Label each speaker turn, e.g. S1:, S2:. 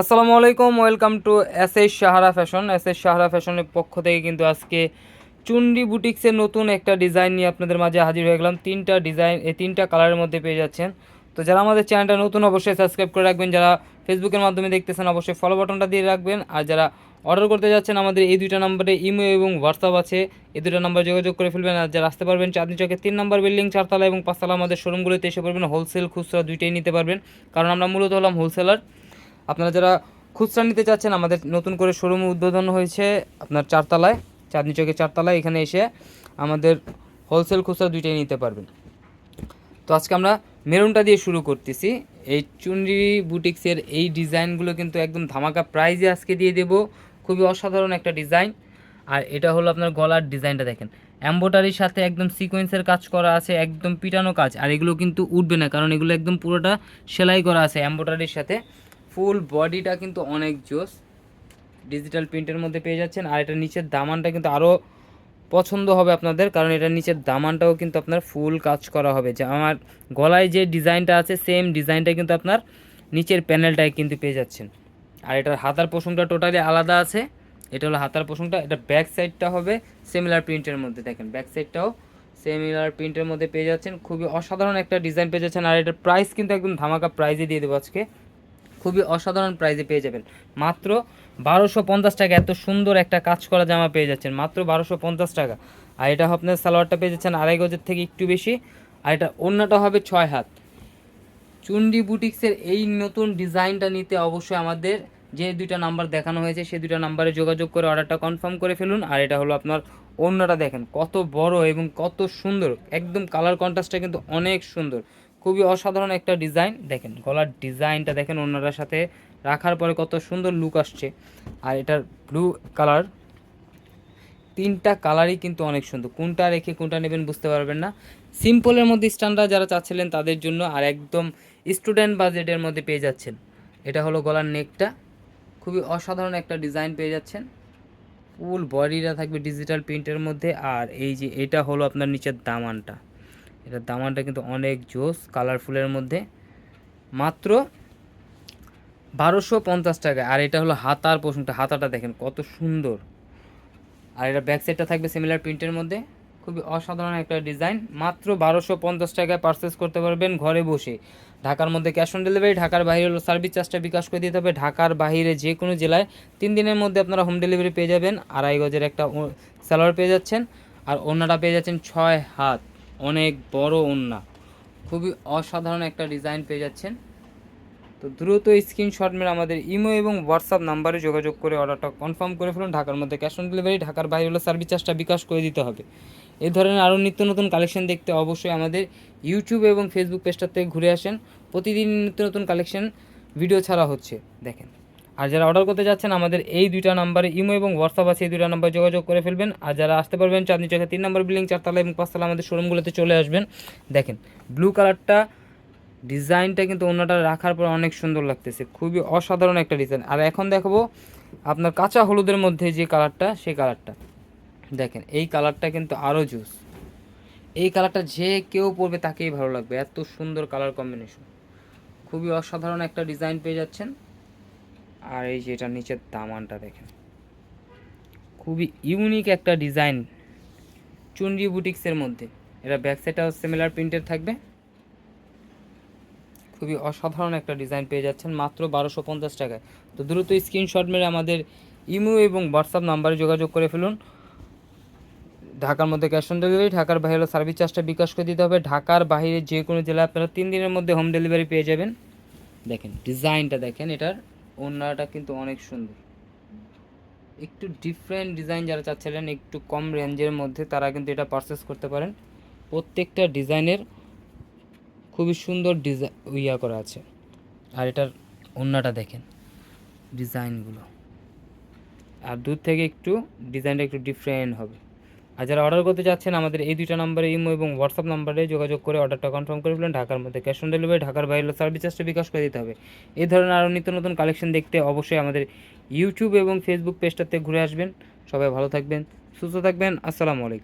S1: আসসালামু আলাইকুম, welcome to S S Sahara fashion. S S Sahara ফ্যাশনের পক্ষ থেকে কিন্তু আজকে চুন্ডি বুটিক্সের নতুন একটা ডিজাইন নিয়ে আপনাদের মাঝে হাজির হয়ে গেলাম। তিনটা ডিজাইন, এই তিনটা কালারের মধ্যে পেয়ে যাচ্ছেন। তো যারা আমাদের চ্যানেলটা নতুন, অবশ্যই সাবস্ক্রাইব করে রাখবেন। যারা ফেসবুকের মাধ্যমে দেখতেছেন, অবশ্যই ফলো বাটনটা দিয়ে রাখবেন। আর যারা অর্ডার করতে যাচ্ছেন, আমাদের এই দুইটা নম্বরে ইমো এবং হোয়াটসঅ্যাপ আছে। এই দুটো নাম্বার যোগাযোগ করে ফেলবেন। আর যারা আসতে পারবেন, চাঁদনি চকের তিন নম্বর বিল্ডিং, চারতলা এবং পাঁচতলা আমাদের শোরুমগুলোতে এসে পড়বেন। হোলসেল খুচরা দুইটাই নিতে পারবেন। কারণ আমরা মূলত হলাম হোলসেলার আপনারা যারা খুচরা নিতে চাচ্ছেন, আমাদের নতুন করে শোরুম উদ্বোধন হয়েছে আপনার চারতলায়, চাঁদনি চকের চারতলায়, এখানে এসে আমাদের হোলসেল খুচরা দুইটাই নিতে পারবেন। তো আজকে আমরা মেরুনটা দিয়ে শুরু করতেছি। এই চুনরি বুটিক্সের এই ডিজাইনগুলো কিন্তু একদম ধামাকা প্রাইজে আজকে দিয়ে দেব। খুবই অসাধারণ একটা ডিজাইন। আর এটা হলো আপনার গলার ডিজাইনটা দেখেন। অ্যাম্বোটারির সাথে একদম সিকোয়েন্সের কাজ করা আছে, একদম পিটানো কাজ। আর এগুলো কিন্তু উঠবে না, কারণ এগুলো একদম পুরোটা সেলাই করা আছে অ্যাম্বোটারির সাথে। ফুল বডিটা কিন্তু অনেক জোস। ডিজিটাল প্রিন্টের মধ্যে পেয়ে যাচ্ছেন। আর এটা নিচের দামানটা কিন্তু আরও পছন্দ হবে আপনাদের, কারণ এটার নিচের দামানটাও কিন্তু আপনার ফুল কাজ করা হবে। যে আমার গলায় যে ডিজাইনটা আছে সেম ডিজাইনটা কিন্তু আপনার নিচের প্যানেলটায় কিন্তু পেয়ে যাচ্ছেন। আর এটার হাতার পোষণটা টোটালি আলাদা আছে। এটা হলো হাতার পোষণটা এটা ব্যাক সাইডটা হবে সিমিলার প্রিন্টের মধ্যে। দেখেন ব্যাক সাইডটাও সিমিলার প্রিন্টের মধ্যে পেয়ে যাচ্ছেন। খুবই অসাধারণ একটা ডিজাইন পেয়ে যাচ্ছেন। আর এটার প্রাইস কিন্তু একদম ধামাকা প্রাইজে দিয়ে দেবো আজকে। খুবই অসাধারণ প্রাইজে পেয়ে যাবেন। মাত্র বারোশো পঞ্চাশ টাকা, এত সুন্দর একটা কাজ করা জামা পেয়ে যাচ্ছেন। মাত্র বারোশো পঞ্চাশ টাকা। আর এটা আপনার সালোয়ারটা পেয়ে যাচ্ছেন আড়াই গজের থেকে একটু বেশি। আর এটা অন্যটা হবে ছয় হাত। চুন্ডি বুটিক্সের এই নতুন ডিজাইনটা নিতে অবশ্যই আমাদের যে দুইটা নাম্বার দেখানো হয়েছে সেই দুইটা নাম্বারে যোগাযোগ করে অর্ডারটা কনফার্ম করে ফেলুন। আর এটা হলো আপনার অন্যটা দেখেন, কত বড় এবং কত সুন্দর। একদম কালার কন্ট্রাস্টটা কিন্তু অনেক সুন্দর। খুবই অসাধারণ একটা ডিজাইন। দেখেন, গলার ডিজাইনটা দেখেন অন্যটার সাথে রাখার পরে কত সুন্দর লুক আসছে। আর এটার ব্লু কালার তিনটা কালারই কিন্তু অনেক সুন্দর। কোনটা রেখে কোনটা নেবেন বুঝতে পারবেন না। সিম্পলের মধ্যে স্ট্যান্ডার্ড যারা চাচ্ছিলেন তাদের জন্য আর একদম স্টুডেন্ট বাজেটের মধ্যে পেয়ে যাচ্ছেন। এটা হলো গলার নেকটা খুবই অসাধারণ একটা ডিজাইন পেয়ে যাচ্ছেন। ফুল বডিটা থাকবে ডিজিটাল প্রিন্টের মধ্যে। আর এই যে এটা হলো আপনার নিচের দামানটা। এটার দামানটা কিন্তু অনেক জোস, কালারফুলের মধ্যে। মাত্র বারোশো পঞ্চাশ টাকা। আর এটা হলো হাতার পোষণটা হাতাটা দেখেন কত সুন্দর। আর এটা ব্যাক সাইডটা থাকবে সিমিলার প্রিন্টের মধ্যে। খুবই অসাধারণ একটা ডিজাইন মাত্র বারোশো পঞ্চাশ টাকায় পারচেস করতে পারবেন ঘরে বসে। ঢাকার মধ্যে ক্যাশ অন ডেলিভারি ঢাকার বাইরে হলো সার্ভিস চার্জটা বিকাশ করে দিতে হবে। ঢাকার বাইরে যে কোনো জেলায় তিন দিনের মধ্যে আপনারা হোম ডেলিভারি পেয়ে যাবেন। আড়াই গজের একটা স্যালোয়ার পেয়ে যাচ্ছেন। আর ওড়নাটা পেয়ে যাচ্ছেন ছয় হাত। অনেক বড় ওড়না। খুবই অসাধারণ একটা ডিজাইন পেয়ে যাচ্ছেন। তো দ্রুত স্ক্রিনশট মেরে আমাদের ইমো এবং হোয়াটসঅ্যাপ নাম্বারে যোগাযোগ করে অর্ডারটা কনফার্ম করে ফেলুন। ঢাকার মধ্যে ক্যাশ অন ডেলিভারি ঢাকার বাইরে হলো সার্ভিস চার্জটা বিকাশ করে দিতে হবে। এই ধরনের আরও নিত্য নতুন কালেকশন দেখতে অবশ্যই আমাদের ইউটিউব এবং ফেসবুক পেজটার থেকে ঘুরে আসেন। প্রতিদিন নিত্য নতুন কালেকশন ভিডিও ছাড়া হচ্ছে। দেখেন। আর যারা অর্ডার করতে যাচ্ছেন, আমাদের এই দুইটা নাম্বারে ইমো এবং হোয়াটসঅ্যাপ আছে, এই দুইটা নাম্বার যোগাযোগ করে ফেলবেন। আর যারা আসতে পারবেন চাঁদনি চোখে তিন নম্বর বিল্ডিং চারতলা এবং পাঁচতলা আমাদের শোরুমগুলোতে চলে আসবেন। দেখেন ব্লু কালারটা ডিজাইনটা কিন্তু অন্যটা রাখার পর অনেক সুন্দর লাগতেছে। খুবই অসাধারণ একটা ডিজাইন আর এখন দেখাবো আপনার কাঁচা হলুদের মধ্যে যে কালারটা সেই কালারটা দেখেন, এই কালারটা কিন্তু আরও জুস এই কালারটা যে কেউ পরবে তাকেই ভালো লাগবে। এত সুন্দর কালার কম্বিনেশন খুবই অসাধারণ একটা ডিজাইন পেয়ে যাচ্ছেন। আর এই যে এটা নিচের দামানটা দেখেন। খুবই ইউনিক একটা ডিজাইন চুনরি বুটিক্সের মধ্যে। এটা ব্যাক সাইডটাও সিমিলার প্রিন্টের থাকবে। খুবই অসাধারণ একটা ডিজাইন পেয়ে যাচ্ছেন, মাত্র বারোশো পঞ্চাশ টাকায়। তো দ্রুত স্ক্রিনশট মেরে আমাদের ইমো এবং হোয়াটসঅ্যাপ নাম্বারে যোগাযোগ করে ফেলুন। ঢাকার মধ্যে ক্যাশ অন ডেলিভারি ঢাকার বাইরে সার্ভিস চার্জটা বিকাশ করে দিতে হবে। ঢাকার বাইরে যে কোনো জেলায় আপনারা তিন দিনের মধ্যে হোম ডেলিভারি পেয়ে যাবেন। দেখেন ডিজাইনটা দেখেন, এটার ওনাটা কিন্তু অনেক সুন্দর। একটু ডিফারেন্ট ডিজাইন যারা চাচ্ছিলেন, একটু কম রেঞ্জের মধ্যে তারা কিন্তু এটা পারচেস করতে পারেন। প্রত্যেকটা ডিজাইনের খুবই সুন্দর ডিজাইন ইয়া করা আছে। আর এটার ওন্নাটা দেখেন ডিজাইনগুলো আর দূর থেকে একটু ডিজাইনটা একটু ডিফারেন্ট হবে। আর যারা অর্ডার করতে চাচ্ছেন আমাদের এই দুইটা নম্বরে ইমো এবং হোয়াটসঅ্যাপ নাম্বারে যোগাযোগ করে অর্ডারটা কনফার্ম করে ফেলেন। ঢাকার মধ্যে ক্যাশ অন ডেলিভারি ঢাকার বাইরে সার্ভিস চার্জটা বিকাশ করে দিতে হবে। এই ধরনের আরও নিত্য নতুন কালেকশন দেখতে অবশ্যই আমাদের ইউটিউব এবং ফেসবুক পেজটাতে ঘুরে আসবেন। সবাই ভালো থাকবেন, সুস্থ থাকবেন। আসসালামু আলাইকুম।